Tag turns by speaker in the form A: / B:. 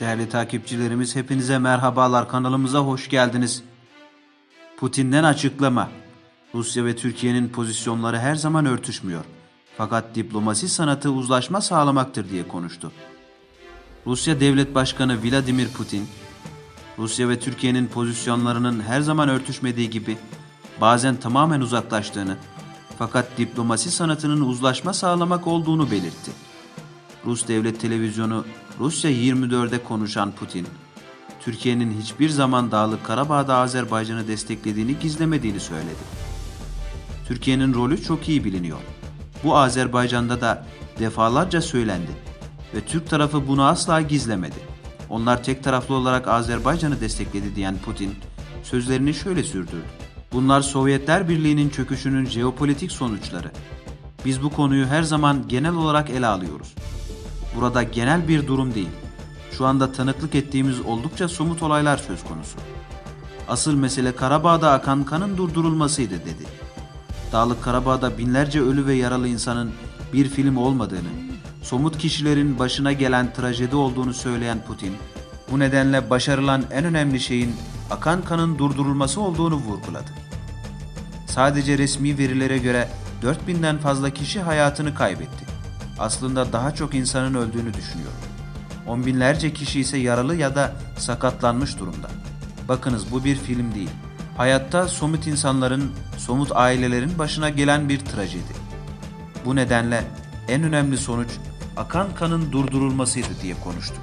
A: Değerli takipçilerimiz hepinize merhabalar kanalımıza hoş geldiniz. Putin'den açıklama. Rusya ve Türkiye'nin pozisyonları her zaman örtüşmüyor. Fakat diplomasi sanatı uzlaşma sağlamaktır diye konuştu. Rusya Devlet Başkanı Vladimir Putin, Rusya ve Türkiye'nin pozisyonlarının her zaman örtüşmediği gibi bazen tamamen uzaklaştığını fakat diplomasi sanatının uzlaşma sağlamak olduğunu belirtti. Rus Devlet Televizyonu Rusya 24'de konuşan Putin, Türkiye'nin hiçbir zaman Dağlık Karabağ'da Azerbaycan'ı desteklediğini gizlemediğini söyledi. Türkiye'nin rolü çok iyi biliniyor. Bu Azerbaycan'da da defalarca söylendi ve Türk tarafı bunu asla gizlemedi. Onlar tek taraflı olarak Azerbaycan'ı destekledi diyen Putin sözlerini şöyle sürdürdü. Bunlar Sovyetler Birliği'nin çöküşünün jeopolitik sonuçları. Biz bu konuyu her zaman genel olarak ele alıyoruz. Burada genel bir durum değil. Şu anda tanıklık ettiğimiz oldukça somut olaylar söz konusu. Asıl mesele Karabağ'da akan kanın durdurulmasıydı dedi. Dağlık Karabağ'da binlerce ölü ve yaralı insanın bir film olmadığını, somut kişilerin başına gelen trajedi olduğunu söyleyen Putin, bu nedenle başarılan en önemli şeyin akan kanın durdurulması olduğunu vurguladı. Sadece resmi verilere göre 4000'den fazla kişi hayatını kaybetti. Aslında daha çok insanın öldüğünü düşünüyor. On binlerce kişi ise yaralı ya da sakatlanmış durumda. Bakınız bu bir film değil. Hayatta somut insanların, somut ailelerin başına gelen bir trajedi. Bu nedenle en önemli sonuç akan kanın durdurulmasıydı diye konuştu.